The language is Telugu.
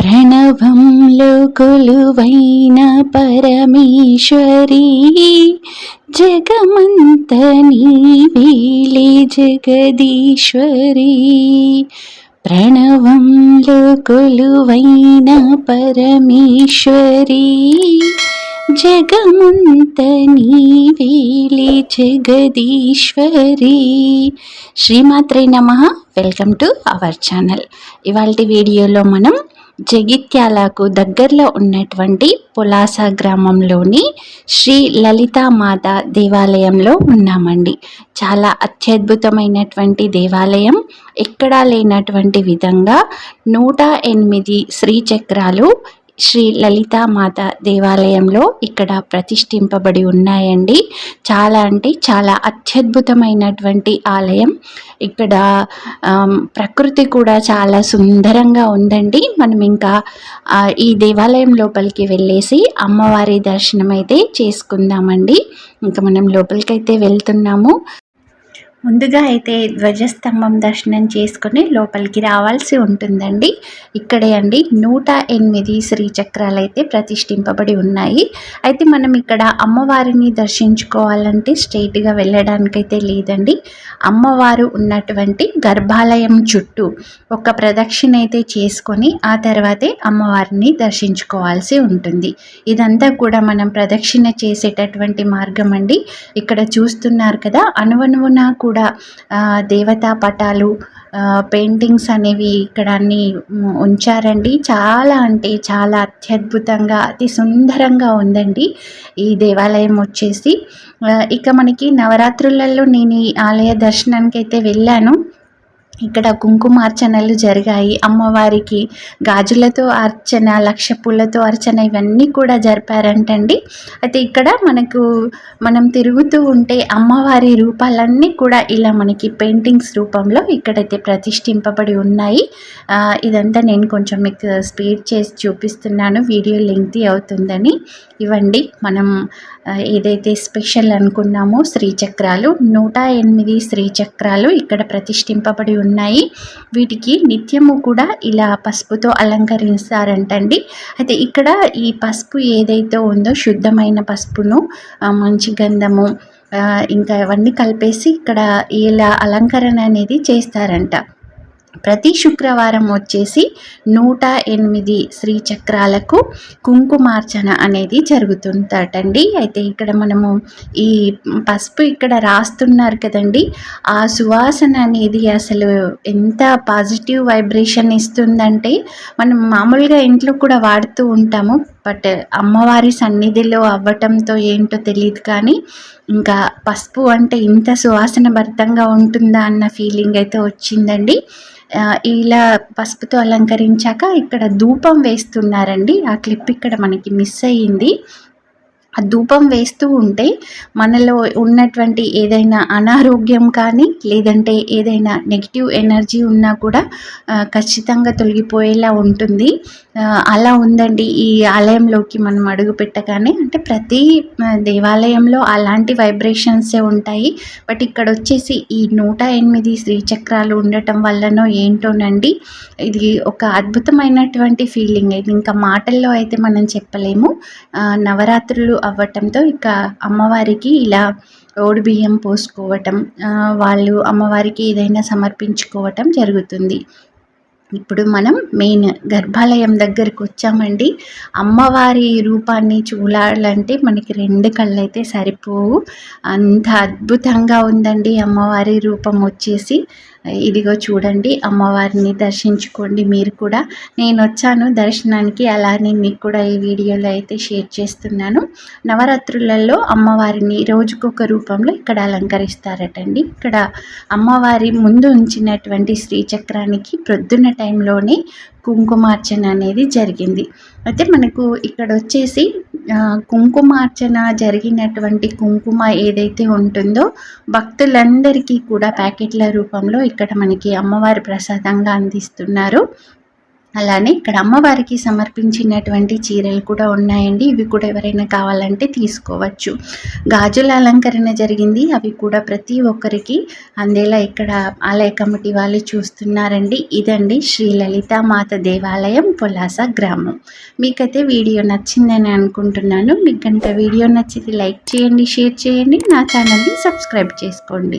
ప్రణవంలో కొలువైన పరమేశ్వరి జగమంత నీవేలే జగదీశ్వరి. ప్రణవంలో కొలువైన పరమేశ్వరి జగమంత నీవేలే జగదీశ్వరి. శ్రీమాత్రే నమ. Welcome to our channel. ఇవాళ వీడియోలో మనం జగిత్యాలకు దగ్గరలో ఉన్నటువంటి పులాస గ్రామంలోని శ్రీ లలితామాత దేవాలయంలో ఉన్నామండి. చాలా అత్యద్భుతమైనటువంటి దేవాలయం. ఎక్కడా లేనటువంటి విధంగా నూట ఎనిమిది శ్రీచక్రాలు శ్రీ లలితామాత దేవాలయంలో ఇక్కడ ప్రతిష్ఠింపబడి ఉన్నాయండి. చాలా అంటే చాలా అత్యద్భుతమైనటువంటి ఆలయం. ఇక్కడ ప్రకృతి కూడా చాలా సుందరంగా ఉందండి. మనం ఇంకా ఈ దేవాలయం లోపలికి వెళ్ళేసి అమ్మవారి దర్శనం అయితే చేసుకుందామండి. ఇంకా మనం లోపలికైతే వెళ్తున్నాము. ముందుగా అయితే ధ్వజస్తంభం దర్శనం చేసుకుని లోపలికి రావాల్సి ఉంటుందండి. ఇక్కడే అండి నూట ఎనిమిది శ్రీచక్రాలు అయితే ప్రతిష్ఠింపబడి ఉన్నాయి. అయితే మనం ఇక్కడ అమ్మవారిని దర్శించుకోవాలంటే స్ట్రైట్గా వెళ్ళడానికైతే లేదండి. అమ్మవారు ఉన్నటువంటి గర్భాలయం చుట్టూ ఒక ప్రదక్షిణ అయితే చేసుకొని ఆ తర్వాతే అమ్మవారిని దర్శించుకోవాల్సి ఉంటుంది. ఇదంతా కూడా మనం ప్రదక్షిణ చేసేటటువంటి మార్గం అండి ఇక్కడ చూస్తున్నారు కదా అనువనువున కూడా కూడా దేవతా పటాలు పెయింటింగ్స్ అనేవి ఇక్కడ అన్ని ఉంచారండి. చాలా అంటే చాలా అత్యద్భుతంగా అతి సుందరంగా ఉందండి ఈ దేవాలయం వచ్చేసి. ఇక మనకి నవరాత్రులలో నేను ఈ ఆలయ దర్శనానికి అయితే వెళ్ళాను. ఇక్కడ కుంకుమార్చనలు జరిగాయి. అమ్మవారికి గాజులతో అర్చన లక్ష పూలతో అర్చన ఇవన్నీ కూడా జరిపారంటండి. అయితే ఇక్కడ మనకు మనం తిరుగుతూ ఉంటే అమ్మవారి రూపాలన్నీ కూడా ఇలా మనకి పెయింటింగ్స్ రూపంలో ఇక్కడైతే ప్రతిష్ఠింపబడి ఉన్నాయి. ఇదంతా నేను కొంచెం మీకు స్పీడ్ చేసి చూపిస్తున్నాను. వీడియో లెంగ్తీ అవుతుందని. ఇవ్వండి మనం ఏదైతే స్పెషల్ అనుకున్నామో శ్రీచక్రాలు నూట ఎనిమిది శ్రీచక్రాలు ఇక్కడ ప్రతిష్ఠింపబడి ఉన్నాయి ఉన్నాయి. వీటికి నిత్యము కూడా ఇలా పసుపుతో అలంకరిస్తారంటండి. అయితే ఇక్కడ ఈ పసుపు ఏదైతే ఉందో శుద్ధమైన పసుపును మంచి గంధము ఇంకా అవన్నీ కలిపేసి ఇక్కడ ఇలా అలంకరణ అనేది చేస్తారంట. ప్రతి శుక్రవారం వచ్చేసి నూట ఎనిమిది శ్రీచక్రాలకు కుంకుమార్చన అనేది జరుగుతుందటండి. అయితే ఇక్కడ మనము ఈ పసుపు ఇక్కడ రాస్తున్నారు కదండి. ఆ సువాసన అనేది అసలు ఎంత పాజిటివ్ వైబ్రేషన్ ఇస్తుందంటే మనం మామూలుగా ఇంట్లో కూడా వాడుతూ ఉంటాము. బట్ అమ్మవారి సన్నిధిలో అవ్వటంతో ఏంటో తెలియదు కానీ ఇంకా పసుపు అంటే ఇంత సువాసన భరితంగా ఉంటుందా అన్న ఫీలింగ్ అయితే వచ్చిందండి. ఇలా పసుపుతో అలంకరించాక ఇక్కడ ధూపం వేస్తున్నారండి. ఆ క్లిప్ ఇక్కడ మనకి మిస్ అయ్యింది. ఆ ధూపం వేస్తూ ఉంటే మనలో ఉన్నటువంటి ఏదైనా అనారోగ్యం కానీ లేదంటే ఏదైనా నెగిటివ్ ఎనర్జీ ఉన్నా కూడా ఖచ్చితంగా తొలగిపోయేలా ఉంటుంది. అలా ఉందండి ఈ ఆలయంలోకి మనం అడుగు పెట్టగానే. అంటే ప్రతి దేవాలయంలో అలాంటి వైబ్రేషన్సే ఉంటాయి. బట్ ఇక్కడ వచ్చేసి ఈ నూట ఎనిమిది శ్రీచక్రాలు ఉండటం వల్లనో ఏంటోనండి ఇది ఒక అద్భుతమైనటువంటి ఫీలింగ్ ఇది ఇంకా మాటల్లో అయితే మనం చెప్పలేము. నవరాత్రులు అవ్వటంతో ఇక అమ్మవారికి ఇలా ఓడి బియ్యం పోసుకోవటం వాళ్ళు అమ్మవారికి ఏదైనా సమర్పించుకోవటం జరుగుతుంది. ఇప్పుడు మనం మెయిన్ గర్భాలయం దగ్గరికి వచ్చామండి. అమ్మవారి రూపాన్ని చూడాలంటే మనకి రెండు కళ్ళు అయితే సరిపోవు. అంత అద్భుతంగా ఉందండి అమ్మవారి రూపం వచ్చేసి. ఇదిగో చూడండి అమ్మవారిని దర్శించుకోండి మీరు కూడా. నేను వచ్చాను దర్శనానికి అలానే మీకు కూడా ఈ వీడియోలో అయితే షేర్ చేస్తున్నాను. నవరాత్రులలో అమ్మవారిని రోజుకొక రూపంలో ఇక్కడ అలంకరిస్తారటండి. ఇక్కడ అమ్మవారి ముందు ఉంచినటువంటి శ్రీచక్రానికి ప్రొద్దున టైంలోనే కుంకుమార్చన అనేది జరిగింది. అయితే మనకు ఇక్కడ వచ్చేసి కుంకుమార్చన జరిగినటువంటి కుంకుమ ఏదైతే ఉంటుందో భక్తులందరికీ కూడా ప్యాకెట్ల రూపంలో ఇక్కడ మనకి అమ్మవారి ప్రసాదంగా అందిస్తున్నారు. అలానే ఇక్కడ అమ్మవారికి సమర్పించినటువంటి చీరలు కూడా ఉన్నాయండి. ఇవి కూడా ఎవరైనా కావాలంటే తీసుకోవచ్చు. గాజుల అలంకరణ జరిగింది. అవి కూడా ప్రతి ఒక్కరికి అందేలా ఇక్కడ ఆలయ కమిటీ వాళ్ళు చూస్తున్నారండి. ఇదండి శ్రీ లలితామాత దేవాలయం పొలాస గ్రామం. మీకైతే వీడియో నచ్చిందని అనుకుంటున్నాను. మీకు కనుక వీడియో నచ్చితే లైక్ చేయండి షేర్ చేయండి. నా ఛానల్ని సబ్స్క్రైబ్ చేసుకోండి.